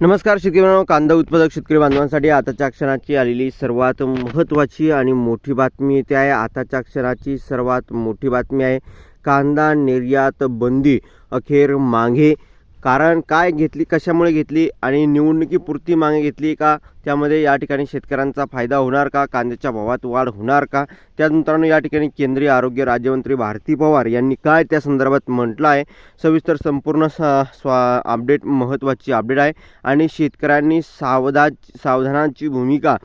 नमस्कार शेतकरी बांधव कांदा उत्पादक शेतकरी बांधवांसाठी आताच्या क्षणाची आलेली सर्वात महत्त्वाची आणि मोठी बातमी येते आहे. आताच्या क्षणाची सर्वात मोठी बातमी आहे कांदा निर्यात बंदी अखेर मागे. कारण काय घेतली कशामुळे घेतली आणि निवडणुकीपुरती मागे घेतली का? त्यामध्ये या ठिकाणी शेतकऱ्यांचा फायदा होणार का? कांद्याच्या भावात वाढ होणार का? त्यानंतर या ठिकाणी केंद्रीय आरोग्य राज्यमंत्री भारती पवार यांनी काय त्या संदर्भात म्हटलं आहे? सविस्तर संपूर्ण स स्वा अपडेट महत्त्वाची अपडेट आहे. आणि शेतकऱ्यांनी सावधा सावधानाची भूमिका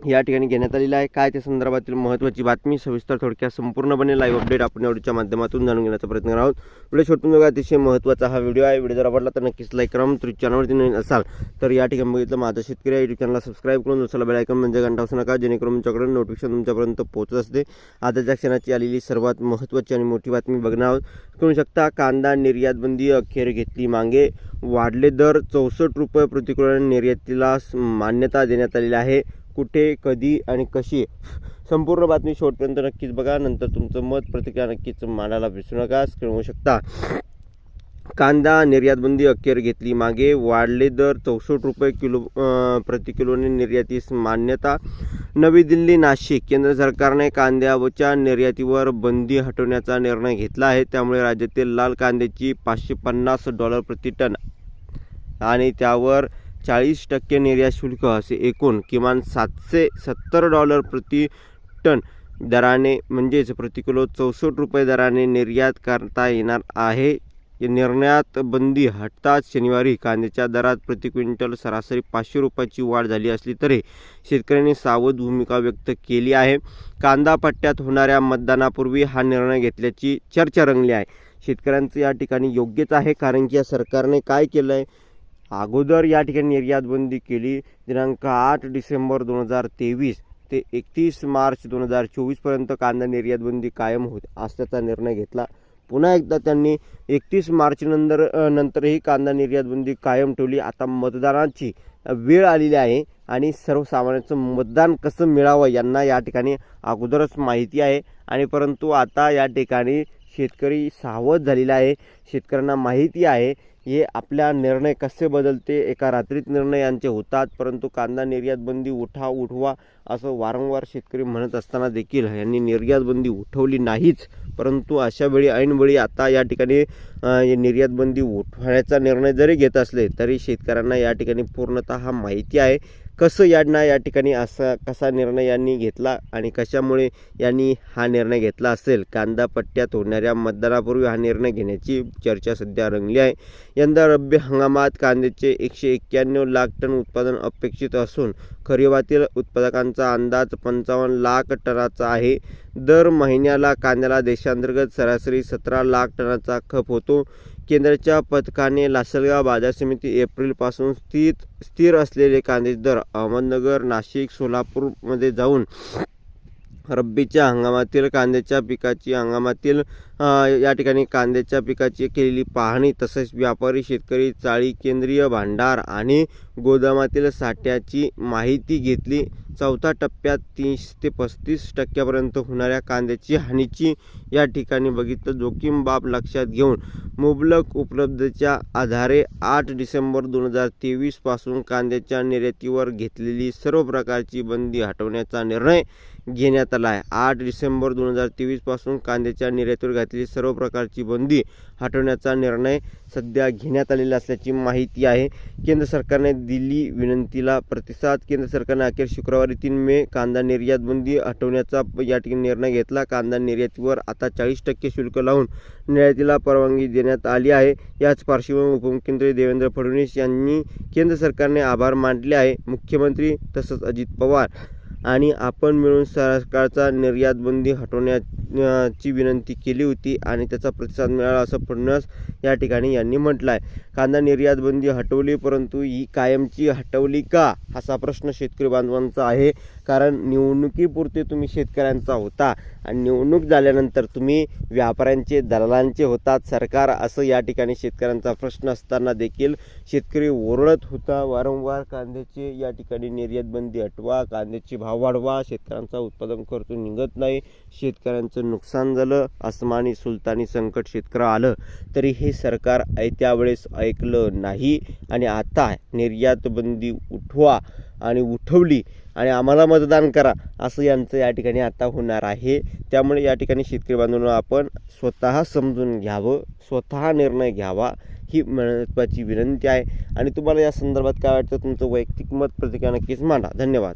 या ठिकाणी घेण्यात आलेलं आहे. काय त्या संदर्भातील महत्त्वाची बातमी सविस्तर थोडक्यात संपूर्णपणे लाईव्ह अपडेट आपण व्हिडिओच्या माध्यमातून जाणून घेण्याचा प्रयत्न करणार आहोत. व्हिडिओ छोटून बघा अतिशय महत्त्वाचा हा व्हिडिओ आहे. व्हिडिओ जर आवडला तर नक्कीच लाईक करा. तुम्ही चॅनलवरती नवीन असाल तर या ठिकाणी बघितलं माझा शेतकरी या युट्यूब चॅनलला सबस्क्राईब करून दुसरा बेलायकन म्हणजे घंटा असू नका. जेणेकरून तुमच्याकडून नोटिफिकेशन तुमच्यापर्यंत पोहोचत असते. आताच्या क्षणाची आलेली सर्वात महत्त्वाची आणि मोठी बातमी बघणार आहोत. करू शकता कांदा निर्यातबंदी अखेर घेतली मागे. वाढले दर चौसष्ट रुपये प्रतिकृती निर्यातीला मान्यता देण्यात आलेली आहे. कुठे कधी आणि कशी संपूर्ण बातमी शेवटपर्यंत नक्कीच बघा. नंतर तुमचं मत प्रतिक्रिया नक्कीच मांडायला विसरू नका. कळवू शकता. कांदा निर्यातबंदी अखेर घेतली मागे. वाढले दर चौसष्ट रुपये किलो प्रति किलोने निर्यातीस मान्यता. नवी दिल्ली नाशिक. केंद्र सरकारने कांद्याच्या निर्यातीवर बंदी हटवण्याचा निर्णय घेतला आहे. त्यामुळे राज्यातील लाल कांद्याची पाचशे पन्नास डॉलर प्रति टन आणि त्यावर चाळीस टक्के निर्यात शुल्क असे एकूण किमान सातशे सत्तर डॉलर प्रति टन दराने म्हणजेच प्रतिकिलो चौसष्ट रुपये दराने निर्यात करता येणार आहे. निर्यात निर्णयात बंदी हटताच शनिवारी कांद्याच्या दरात प्रति क्विंटल सरासरी पाचशे रुपयाची वाढ झाली असली तरी शेतकऱ्यांनी सावध भूमिका व्यक्त केली आहे. कांदा पट्ट्यात होणाऱ्या मतदानापूर्वी हा निर्णय घेतल्याची चर्चा रंगली आहे. शेतकऱ्यांचं या ठिकाणी योग्यच आहे कारण की या सरकारने काय केलं आहे अगोदर या ठिकाणी निर्यात बंदी केली. दिनांक आठ डिसेंबर दोन हजार तेवीस ते एकतीस मार्च दोन हजार चोवीसपर्यंत कांदा निर्यात बंदी कायम होत असल्याचा निर्णय घेतला. पुन्हा एकदा त्यांनी एकतीस मार्चनंतर नंतरही कांदा निर्यात बंदी कायम ठेवली. आता मतदानाची वेळ आलेली आहे आणि सर्वसामान्यांचं मतदान कसं मिळावं यांना या ठिकाणी अगोदरच माहिती आहे. आणि परंतु आता या ठिकाणी शेतकरी सावध झालेला आहे शेतकऱ्यांना माहिती आहे. हे आपल्या निर्णय कसे बदलते? एका रात्रीत निर्णय यांचे होतात परंतु कांदा निर्यात बंदी उठा उठवा असं वारंवार शेतकरी म्हणत असताना देखील यांनी निर्यात बंदी उठवली नाहीच. परंतु अशा वेळी ऐनवेळी आता या ठिकाणी निर्यातबंदी निर्यात बंदी उठवण्याचा निर्णय जरी घेत असले तरी शेतकऱ्यांना या ठिकाणी पूर्णतः माहिती आहे. कसं यांना या ठिकाणी असा कसा निर्णय यांनी घेतला आणि कशामुळे यांनी हा निर्णय घेतला असेल? कांदा पट्ट्यात होणाऱ्या मतदानापूर्वी हा निर्णय घेण्याची चर्चा सध्या रंगली आहे. यंदा रब्बी हंगामात कांद्याचे एकशे एक्क्याण्णव लाख टन उत्पादन अपेक्षित असून खरिवातील उत्पादकांचा अंदाज पंचावन्न लाख टनाचा आहे. दर महिन्याला कांद्याला देशांतर्गत सरासरी सतरा लाख टनाचा खप होतो. केंद्राच्या पथकाने लासलगाव बाजार समिती एप्रिलपासून स्थित स्थिर असलेले कांद्याचे दर अहमदनगर नाशिक सोलापूरमध्ये जाऊन रब्बीच्या हंगामातील कांद्याच्या पिकाची हंगामातील या ठिकाणी कांद्याच्या पिकाची केलेली पाहणी तसेच व्यापारी शेतकरी चाळी केंद्रीय भांडार आणि गोदामातील साठ्याची माहिती घेतली. चौथ्या टप्प्यात तीस ते पस्तीस टक्क्यापर्यंत होणाऱ्या कांद्याची हानीची या ठिकाणी बघितलं. जोखीम बाब लक्षात घेऊन मुबलक उपलब्धतेच्या आधारे आठ डिसेंबर दोन हजार तेवीसपासून कांद्याच्या निर्यातीवर घेतलेली सर्व प्रकारची बंदी हटवण्याचा निर्णय घेण्यात आला आहे. आठ डिसेंबर दोन हजार तेवीसपासून कांद्याच्या निर्यातीवर घातलेली सर्व प्रकारची बंदी हटवण्याचा निर्णय सध्या घेण्यात आलेला असल्याची माहिती आहे. केंद्र सरकारने दिली विनंतीला प्रतिसाद केंद्र सरकारने अखेर शुक्रवारी तीन मे कांदा निर्यात बंदी हटवण्याचा या ठिकाणी निर्णय घेतला. कांदा निर्यातीवर आता चाळीस टक्के शुल्क लावून निर्यातीला परवानगी देण्यात आली आहे. याच पार्श्वभूमीवर उपमुख्यमंत्री देवेंद्र फडणवीस यांनी केंद्र सरकारने आभार मानले आहे. मुख्यमंत्री तसंच अजित पवार आणि आपण मिळून सरकारचा निर्यातबंदी हटवण्याची विनंती केली होती आणि त्याचा प्रतिसाद मिळाला असं फडणवीस या ठिकाणी यांनी म्हटलं आहे कांदा निर्यातबंदी हटवली परंतु ही कायमची हटवली का? असा प्रश्न शेतकरी बांधवांचा आहे. कारण निवडणुकीपुरते तुम्ही शेतकऱ्यांचा होता आणि निवडणूक झाल्यानंतर तुम्ही व्यापाऱ्यांचे दलालांचे होतात. सरकार असं या ठिकाणी शेतकऱ्यांचा प्रश्न असताना देखील शेतकरी ओरडत होता. वारंवार कांद्याचे या ठिकाणी निर्यातबंदी हटवा कांद्याचे भाव वाढवा शेतकऱ्यांचा उत्पादन खर्च निघत नाही शेतकऱ्यांचं नुकसान झालं अस्मानी सुलतानी संकट शेतकऱ्या आलं. तरी हे सरकार ऐत्या वेळेस ऐकलं नाही आणि आता निर्यातबंदी उठवा आणि उठवली. आणि आम्हाला मतदान करा असं यांचं या ठिकाणी आता होणार आहे. त्यामुळे या ठिकाणी शेतकरी बांधवांना आपण स्वतः समजून घ्यावं स्वतः निर्णय घ्यावा ही महत्त्वाची विनंती आहे. आणि तुम्हाला या संदर्भात काय वाटतं? तुमचं वैयक्तिक मत प्रतिक्रिया नक्कीच मांडा. धन्यवाद.